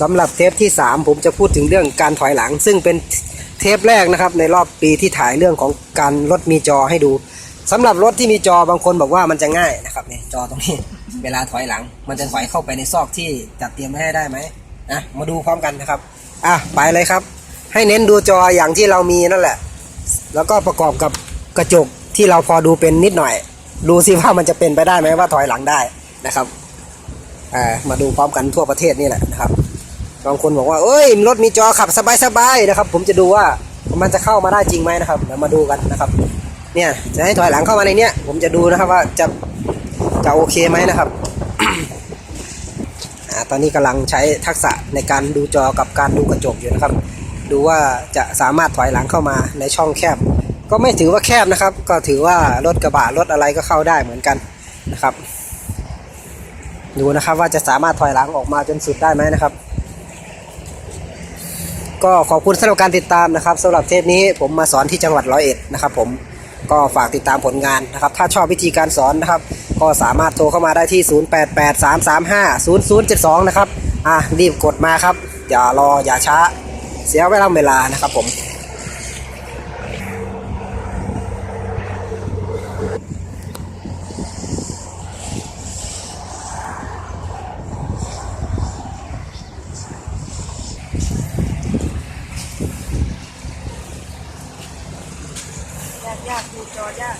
สำหรับเทปที่ 3 ผมจะพูดถึงเรื่องการถอยหลัง ซึ่งเป็นเทปแรกนะครับในรอบปีที่ถ่ายเรื่องของการรถมีจอให้ดูสำหรับรถที่มีจอบางคนบอกว่ามันจะง่ายนะครับเนี่ยจอตรงนี้เวลาถอยหลัง มันจะถอยเข้าไปในซอกที่จัดเตรียมไว้ให้ได้ไหมนะมาดูพร้อมกันนะครับอะไปเลยครับ ให้เน้นดูจออย่างที่เรามีนั่นแหละ แล้วก็ประกอบกับกระจกที่เราพอดูเป็นนิดหน่อย ดูสิว่ามันจะเป็นไปได้ไหมว่าถอยหลังได้นะครับอ่ามาดูพร้อมกันทั่วประเทศนี่แหละนะครับ บางคนบอกว่าเอ้ยรถมีจอขับสบายๆนะครับ ผมจะดูว่ามันจะเข้ามาได้จริงไหมนะครับเดี๋ยวมาดูกันนะครับ เนี่ยจะให้ถอยหลังเข้ามาในเนี้ยผมจะดูนะครับว่าจะจะโอเคไหมนะครับอ่าตอนนี้กำลังใช้ทักษะในการดูจอกับการดูกระจกอยู่นะครับ ดูว่าจะสามารถถอยหลังเข้ามาในช่องแคบ ก็ไม่ถือว่าแคบนะครับ ก็ถือว่ารถกระบะรถอะไรก็เข้าได้เหมือนกันนะครับ ดูนะครับว่าจะสามารถถอยหลังออกมาจนสุดได้ไหมนะครับ ก็ขอบคุณสำหรับการติดตามนะครับสำหรับเทปนี้ผมมาสอนที่จังหวัดร้อยเอ็ดนะครับผมก็ฝากติดตามผลงานนะครับ ถ้าชอบวิธีการสอนนะครับ ก็สามารถโทรเข้ามาได้ที่ 0883350072 นะครับ อะรีบกดมาครับ อย่ารออย่าช้า เสียเวลาเวลานะครับผม ยากยากดูจอยาก